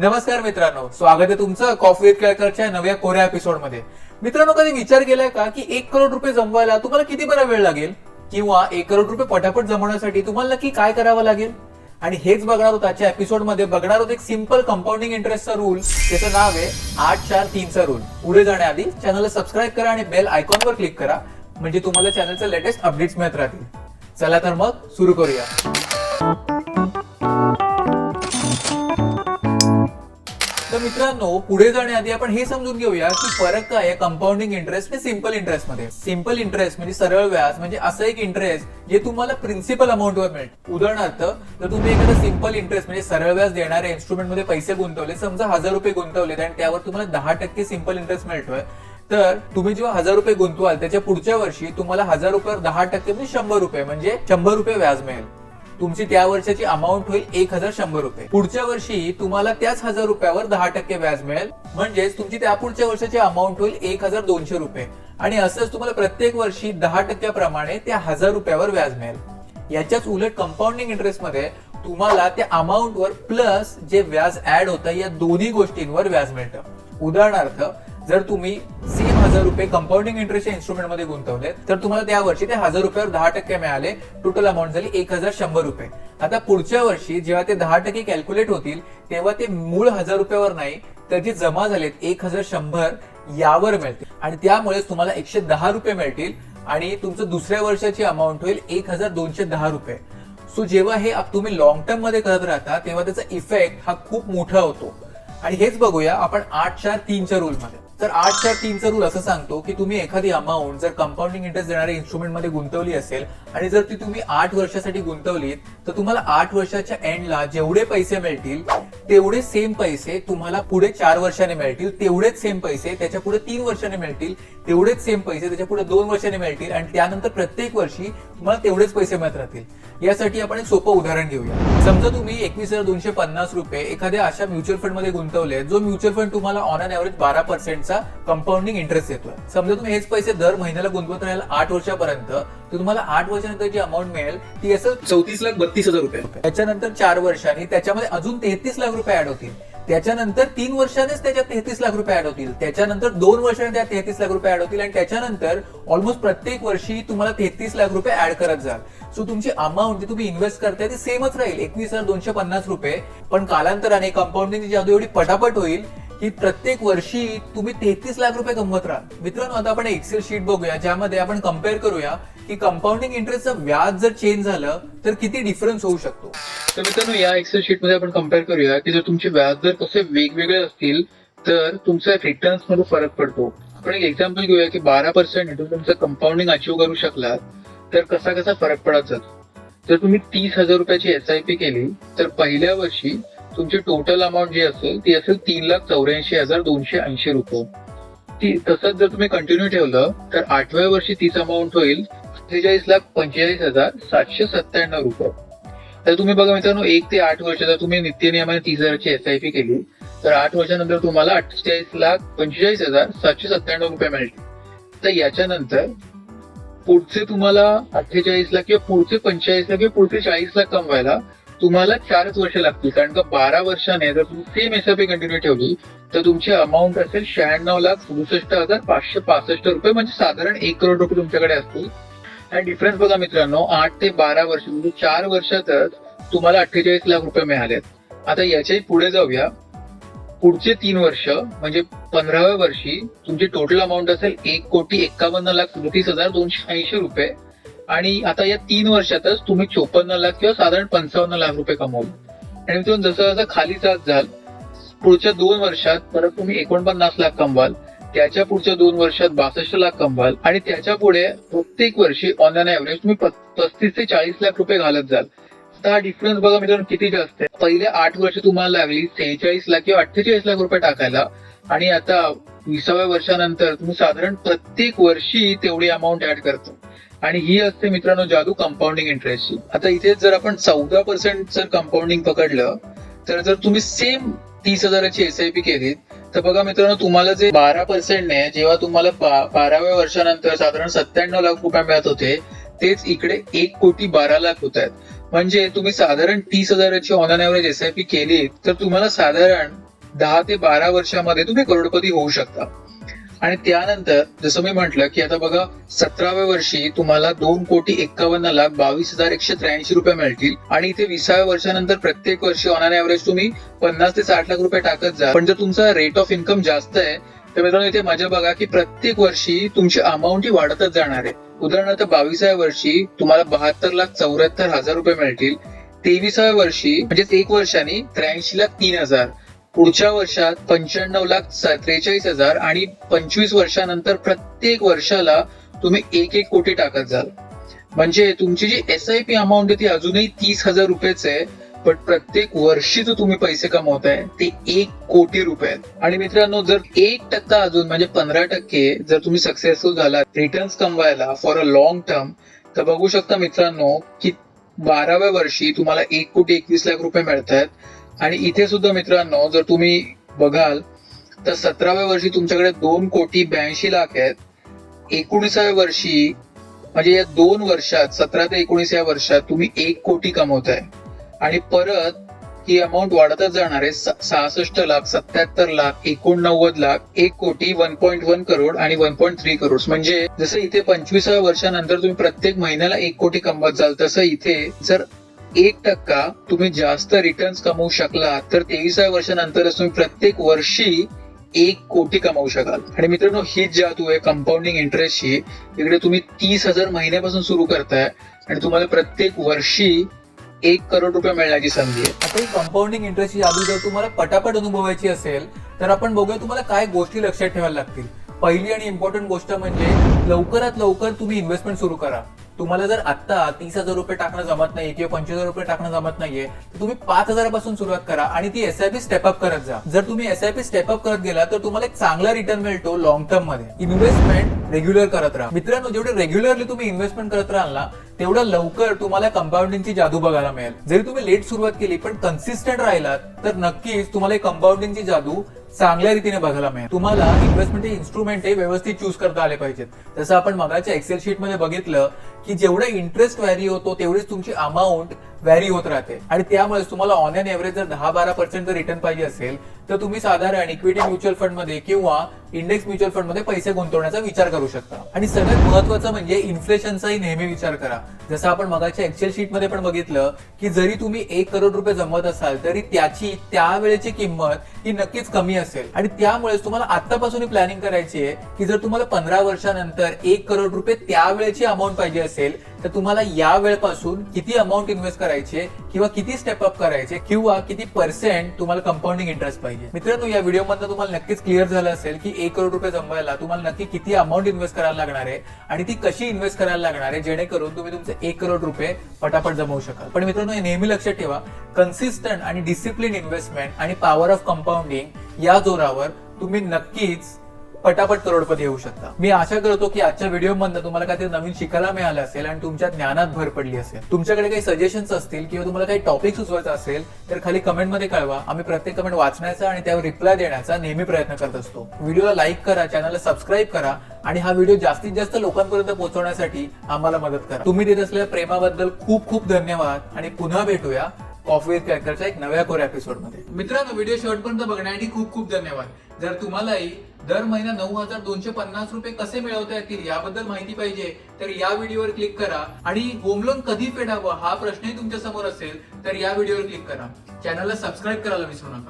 नमस्कार मित्रांनो स्वागत आहे तुमचं कॉफी विथ केळकरच्या नव्या कोऱ्या एपिसोडमध्ये. मित्रांनो कधी विचार केलाय का की एक करोड रुपये जमवायला तुम्हाला किती बरा वेळ लागेल? किंवा एक करोड रुपये पटापट जमवण्यासाठी तुम्हाला नक्की काय करावं लागेल? आणि हेच बघणार होत आजच्या एपिसोडमध्ये. बघणार होत एक सिंपल कंपाऊंडिंग इंटरेस्टचा रूल त्याचं नाव आहे आठ चार तीनचा रूल पुढे जाण्याआधी चॅनलला सबस्क्राईब करा आणि बेल आयकॉनवर क्लिक करा. म्हणजे तुम्हाला चॅनलचे लेटेस्ट अपडेट्स मिळत राहतील. चला तर मग सुरू करूया. तर मित्रांनो पुढे जाण्याआधी आपण हे समजून घेऊया की फरक काय आहे कंपाऊंडिंग इंटरेस्ट आणि सिंपल इंटरेस्टमध्ये. सिंपल इंटरेस्ट म्हणजे सरळ व्याज म्हणजे असं एक इंटरेस्ट जे तुम्हाला प्रिन्सिपल अमाऊंटवर मिळेल. उदाहरणार्थ जर तुम्ही एखादा सिंपल इंटरेस्ट म्हणजे सरळ व्याज देणाऱ्या इन्स्ट्रुमेंटमध्ये पैसे गुंतवले समजा हजार रुपये गुंतवले आणि त्यावर तुम्हाला दहा टक्के सिंपल इंटरेस्ट मिळतोय तर तुम्ही जेव्हा हजार रुपये गुंतवाल त्याच्या पुढच्या वर्षी तुम्हाला हजार रुपयावर दहा टक्के म्हणजे शंभर रुपये म्हणजे शंभर रुपये व्याज मिळेल. तुमची त्या वर्षाची अमाऊंट होईल एक हजार शंभर रुपये. पुढच्या वर्षी तुम्हाला त्याच हजार रुपयावर दहा टक्के व्याज मिळेल. म्हणजेच तुमची त्या पुढच्या वर्षाची अमाऊंट होईल एक हजार दोनशे रुपये. आणि असंच तुम्हाला प्रत्येक वर्षी दहा टक्क्याप्रमाणे त्या हजार रुपयावर व्याज मिळेल. याच्याच उलट कंपाऊंडिंग इंटरेस्टमध्ये तुम्हाला त्या अमाऊंटवर प्लस जे व्याज ऍड होतं या दोन्ही गोष्टींवर व्याज मिळतं. उदाहरणार्थ जर तुम्ही सी हजार रुपये कंपाऊंडिंग इंटरेस्टच्या इन्स्ट्रुमेंटमध्ये गुंतवले. तर तुम्हाला त्या वर्षी ते हजार रुपयावर दहा टक्के मिळाले. टोटल अमाऊंट झाली एक हजार शंभर रुपये. आता पुढच्या वर्षी जेव्हा ते दहा टक्के कॅल्क्युलेट होतील तेव्हा ते मूळ हजार रुपयावर नाही तर जे जमा झालेत एक हजार शंभर यावर मिळतील. आणि त्यामुळेच तुम्हाला एकशे दहा रुपये मिळतील आणि तुमचं दुसऱ्या वर्षाची अमाऊंट होईल एक हजार दोनशे दहा रुपये. सो जेव्हा हे तुम्ही लॉंग टर्ममध्ये करत राहता तेव्हा त्याचा इफेक्ट हा खूप मोठा होतो. आणि हेच बघूया आपण आठ चार तीनच्या रूल मध्ये. तर आठ चार तीनचा रूल असं सांगतो की तुम्ही एखादी अमाऊंट जर कंपाऊंडिंग इंटरेस्ट देणाऱ्या इन्स्ट्रुमेंटमध्ये गुंतवली असेल आणि जर ती तुम्ही आठ वर्षासाठी गुंतवलीत तर तुम्हाला आठ वर्षाच्या एंडला जेवढे पैसे मिळतील तेवढे सेम पैसे तुम्हाला पुढे चार वर्षाने मिळतील तेवढेच सेम पैसे त्याच्या पुढे तीन वर्षाने मिळतील तेवढेच सेम पैसे त्याच्या पुढे दोन वर्षाने मिळतील आणि त्यानंतर प्रत्येक वर्षी तुम्हाला तेवढेच पैसे मिळत राहतील. यासाठी आपण एक सोपं उदाहरण घेऊया. समजा तुम्ही एकवीस हजार दोनशे पन्नास रुपये एखाद्या अशा म्युच्युअल फंडमध्ये गुंतवले जो म्युच्युअल फंड तुम्हाला ऑन अन एव्हरेज बारा पर्सेंटचा कंपाऊंडिंग इंटरेस्ट देतोय समजा तुम्ही हेच पैसे दर महिन्याला गुंतवत राहाल आठ वर्षापर्यंत तर तुम्हाला आठ वर्षानंतर जी अमाऊंट मिळेल ती असेल चौतीस लाख बत्तीस हजार रुपये. त्याच्यानंतर चार वर्षांनी त्याच्यामध्ये अजून तेहतीस लाख रुपये ऍड होतील. त्याच्यानंतर तीन वर्षानेच त्याच्यात तेहतीस लाख रुपये ऍड होतील. त्याच्यानंतर दोन वर्षाने त्या तेहतीस लाख रुपये ऍड होतील आणि त्याच्यानंतर ऑलमोस्ट प्रत्येक वर्षी तुम्हाला तेहतीस लाख रुपये ऍड करत जाल. सो तुमची अमाऊंट जी तुम्ही इन्व्हेस्ट करताय ती सेमच राहील. एकवीस हजार दोनशे पन्नास रुपये. पण कालांतराने कंपाऊंडिंगची जादू एवढी पटापट होईल की प्रत्येक वर्षी तुम्ही तेहतीस लाख रुपये कमवत राहाल. मित्रांनो आता आपण एक्सेल शीट बघूया ज्यामध्ये आपण कंपेअर करूया. की कंपाऊंडिंग इंटरेस्टचं व्याज जर चेंज झालं तर किती डिफरन्स होऊ शकतो? तर मित्रांनो या एक्सेल शीटमध्ये आपण कंपेअर करूया की जर तुमचे व्याज दर कसे वेगवेगळे असतील तर तुमच्या रिटर्न्समध्ये फरक पडतो. आपण एक एक्झाम्पल घेऊया की बारा पर्सेंट तुम्ही तुमचं कंपाऊंडिंग अचीव करू शकलात तर कसा कसा फरक पडत जातो? जर तुम्ही तीस हजार रुपयाची एस आय पी केली तर पहिल्या वर्षी तुमची टोटल अमाऊंट जी असेल ती असेल तीन लाख चौऱ्याऐंशी हजार दोनशे ऐंशी रुपये. ती तसंच जर तुम्ही कंटिन्यू ठेवलं तर आठव्या वर्षी तीच अमाऊंट होईल अठ्ठेचाळीस लाख पंचेचाळीस हजार सातशे सत्त्याण्णव रुपये. तर तुम्ही बघा मित्रांनो एक ते आठ वर्षाचा तुम्ही नित्यनियमाने तीस हजारची एस आय पी केली तर आठ वर्षानंतर तुम्हाला अठ्ठेचाळीस लाख पंचेचाळीस हजार सातशे सत्त्याण्णव रुपये मिळतील. तर याच्यानंतर पुढचे तुम्हाला अठ्ठेचाळीस लाख किंवा पुढचे पंचेचाळीस लाख किंवा पुढचे चाळीस लाख कमवायला तुम्हाला चारच वर्ष लागतील. कारण का बारा वर्षाने जर तुम्ही same S I P continue ठेवली तर तुमची अमाऊंट असेल शहाण्णव लाख सदुसष्ट हजार पाचशे पासष्ट रुपये म्हणजे साधारण एक करोड रुपये तुमच्याकडे असतील. आणि डिफरन्स बघा मित्रांनो आठ ते बारा वर्ष म्हणजे चार वर्षातच तुम्हाला अठ्ठेचाळीस लाख रुपये मिळालेत. आता याच्याही पुढे जाऊया. पुढचे तीन वर्ष म्हणजे पंधराव्या वर्षी तुमची टोटल अमाऊंट असेल एक कोटी एक्कावन्न लाख सदतीस हजार दोनशे ऐंशी रुपये. आणि आता या तीन वर्षातच तुम्ही चोपन्न लाख किंवा साधारण पंचावन्न लाख रुपये कमवले. आणि मित्रांनो जसं जसं खाली जात जाल पुढच्या दोन वर्षात परत तुम्ही एकोणपन्नास लाख कमवाल. त्याच्या पुढच्या दोन वर्षात बासष्ट लाख कमवाल. आणि त्याच्या पुढे प्रत्येक वर्षी ऑन अन तुम्ही पस्तीस ते चाळीस लाख रुपये घालत जाल. आता हा डिफरन्स बघा मित्रांनो किती जास्त आहे. पहिले आठ वर्ष तुम्हाला लागली सेहेचाळीस लाख किंवा अठ्ठेचाळीस लाख रुपये टाकायला. आणि आता विसाव्या वर्षानंतर तुम्ही साधारण प्रत्येक वर्षी तेवढी अमाऊंट ऍड करतो. आणि ही असते मित्रांनो जादू कंपाऊंडिंग इंटरेस्टची आता इथे जर आपण चौदा पर्सेंट जर कंपाऊंडिंग पकडलं तर जर तुम्ही सेम तीस हजाराची एस आय पी केलीत तर बघा मित्रांनो तुम्हाला जे बारा पर्सेंटने जेव्हा तुम्हाला बाराव्या वर्षानंतर साधारण सत्त्याण्णव लाख रुपये मिळत होते तेच इकडे एक कोटी बारा लाख होत आहेत. म्हणजे तुम्ही साधारण तीस हजाराची on an average S I P केली तर तुम्हाला साधारण दहा ते बारा वर्षामध्ये तुम्ही करोडपती होऊ शकता. आणि त्यानंतर जसं मी म्हटलं की आता बघा सतराव्या वर्षी तुम्हाला दोन कोटी एक्कावन्न लाख बावीस हजार एकशे त्र्याऐंशी रुपये मिळतील. आणि इथे विसाव्या वर्षानंतर प्रत्येक वर्षी ऑन अन एव्हरेज तुम्ही पन्नास ते साठ लाख रुपये टाकत जा. पण जर तुमचा रेट ऑफ इन्कम जास्त आहे तर मित्रांनो इथे मजा बघा की प्रत्येक वर्षी तुमची अमाऊंट ही वाढतच जाणार आहे. उदाहरणार्थ बावीसाव्या वर्षी तुम्हाला बहात्तर लाख चौऱ्याहत्तर हजार रुपये मिळतील. तेविसाव्या वर्षी म्हणजेच एक वर्षाने त्र्याऐंशी लाख तीन हजार. पुढच्या वर्षात पंच्याण्णव लाख त्रेचाळीस हजार आणि पंचवीस वर्षानंतर प्रत्येक वर्षाला तुम्ही एक एक कोटी टाकत जाल. म्हणजे तुमची जी एस आय पी अमाऊंट आहे ती अजूनही तीस हजार रुपयेच आहे पण प्रत्येक वर्षी जो तुम्ही पैसे कमवताय ते एक कोटी रुपये आहेत. आणि मित्रांनो जर एक टक्का अजून म्हणजे पंधरा टक्के जर तुम्ही सक्सेसफुल झाला रिटर्न्स कमवायला फॉर अ लॉंग टर्म तर बघू शकता मित्रांनो की बाराव्या वर्षी तुम्हाला एक कोटी एकवीस लाख रुपये मिळत आहेत आणि इथे सुद्धा मित्रांनो जर तुम्ही बघाल तर सतराव्या वर्षी तुमच्याकडे दोन कोटी ब्याऐंशी लाख आहेत. एकोणीसाव्या वर्षी म्हणजे या दोन वर्षात सतरा ते एकोणीस या वर्षात तुम्ही एक कोटी कमवताय. आणि परत ही अमाऊंट वाढतच जाणार आहे सहासष्ट लाख सत्याहत्तर लाख एकोणनव्वद लाख एक कोटी वन पॉईंट वन करोड आणि वन पॉईंट थ्री करोड. म्हणजे जसं इथे पंचवीसाव्या वर्षानंतर तुम्ही प्रत्येक महिन्याला एक कोटी कमवत जाल तसं इथे जर एक टक्का तुम्ही जास्त रिटर्न्स कमवू शकला तर तेविसाव्या वर्षानंतरच तुम्ही प्रत्येक वर्षी एक कोटी कमवू शकाल. आणि मित्रांनो हीच जादू आहे कंपाऊंडिंग इंटरेस्टची इकडे तुम्ही तीस हजार महिन्यापासून सुरू करताय आणि तुम्हाला प्रत्येक वर्षी एक करोड रुपये मिळण्याची संधी आहे. आता ही कंपाऊंडिंग इंटरेस्टची जादू जर तुम्हाला पटापट अनुभवायची असेल तर आपण बघूया तुम्हाला काय गोष्टी लक्षात ठेवायला लागतील. पहिली आणि इम्पॉर्टंट गोष्ट म्हणजे लवकरात लवकर तुम्ही इन्व्हेस्टमेंट सुरू करा. तुम्हाला जर आता तीस हजार रुपये टाकणं जमत नाही किंवा पंचवीस हजार रुपये टाकणं जमत नाहीये तर तुम्ही पाच हजारापासून सुरुवात करा आणि ती एसआयपी स्टेपअप करत जा. जर तुम्ही एसआयपी स्टेपअप करत गेला तर तुम्हाला एक चांगला रिटर्न मिळतो लॉंग टर्ममध्ये. इन्व्हेस्टमेंट रेग्युलर करत राहा. मित्रांनो जेवढे रेग्युलरली तुम्ही इन्व्हेस्टमेंट करत राहाल ना तेवढं लवकर तुम्हाला कंपाऊंडिंगची जादू बघायला मिळेल. जरी तुम्ही लेट सुरुवात केली पण कन्सिस्टंट राहिलात तर नक्कीच तुम्हाला कंपाऊंडिंगची जादू चांगल्या रीतीने बघायला मिळेल. तुम्हाला इन्व्हेस्टमेंटचे इन्स्ट्रुमेंट हे व्यवस्थित चूज करता आले पाहिजेत. जसं आपण मगाच्या एक्सेल शीटमध्ये बघितलं की जेवढा इंटरेस्ट व्हॅरी होतो तेवढीच तुमची अमाऊंट व्हॅरी होत राहते. आणि त्यामुळे तुम्हाला ऑन एन एव्हरेज जर दहा बारा पर्सेंट रिटर्न पाहिजे असेल तर तुम्ही साधारण इक्विटी म्युच्युअल फंडमध्ये किंवा इंडेक्स म्युच्युअल फंडमध्ये पैसे गुंतवण्याचा विचार करू शकता. आणि सगळ्यात महत्वाचं म्हणजे इन्फ्लेशनचाही नेहमी विचार करा. जसं आपण मगाच्या एक्सेल शीटमध्ये पण बघितलं की जरी तुम्ही एक करोड रुपये जमवत असाल तरी त्याची त्यावेळेची किंमत ही नक्कीच कमी असेल. आणि त्यामुळेच तुम्हाला आतापासून प्लॅनिंग करायची आहे की जर तुम्हाला पंधरा वर्षानंतर एक करोड रुपये त्यावेळेची अमाऊंट पाहिजे असेल तर तुम्हाला या वेळपासून किती अमाऊंट इन्व्हेस्ट करायची किंवा किती स्टेप अप करायचे किंवा किती पर्सेंट तुम्हाला कंपाऊंडिंग इंटरेस्ट पाहिजे. मित्र तो या व्हिडिओ मधनं तुम्हाला नक्कीच क्लिअर झालं असेल की एक करोड रुपये जमवायला तुम्हाला नक्की किती अमाऊंट इन्व्हेस्ट करायला लागणार आहे आणि ती कशी इन्व्हेस्ट करायला लागणार आहे जेणेकरून तुम्ही तुमचे एक करोड रुपये पटापट जमवू शकाल. पण मित्रांनो हे नेहमी लक्षात ठेवा कन्सिस्टंट आणि डिसिप्लिन इन्व्हेस्टमेंट आणि पॉवर ऑफ कंपाऊंडिंग या जोरावर तुम्ही नक्कीच पटापट करोडपती येऊ शकता. मी आशा करतो की आजच्या व्हिडिओ मधनं तुम्हाला काहीतरी नवीन शिकायला मिळालं असेल आणि तुमच्या ज्ञानात भर पडली असेल. तुमच्याकडे काही सजेशन्स असतील किंवा तुम्हाला काही टॉपिक सुचवायचा असेल तर खाली कमेंटमध्ये कळवा. आम्ही प्रत्येक कमेंट वाचण्याचा आणि त्यावर रिप्लाय देण्याचा नेहमी प्रयत्न करत असतो. व्हिडिओला लाईक करा चॅनलला सबस्क्राईब करा आणि हा व्हिडिओ जास्तीत जास्त लोकांपर्यंत पोहोचवण्यासाठी आम्हाला मदत करा. तुम्ही देत असलेल्या प्रेमाबद्दल खूप खूप धन्यवाद आणि पुन्हा भेटूया कॉफी विथ कॅरेक्टरच्या एक नव्या कोर एपिसोडमध्ये. मित्रांनो व्हिडिओ शेवटपर्यंत बघण्यासाठी खूप खूप धन्यवाद. जर तुम्हालाही दर महिना नऊ हजार दोनशे पन्नास रुपये कसे मिळवता येतील याबद्दल माहिती पाहिजे तर या व्हिडिओवर क्लिक करा. आणि होम लोन कधी फेडावं हा प्रश्नही तुमच्यासमोर असेल तर या व्हिडिओवर क्लिक करा. चॅनलला सबस्क्राईब करायला विसरू नका.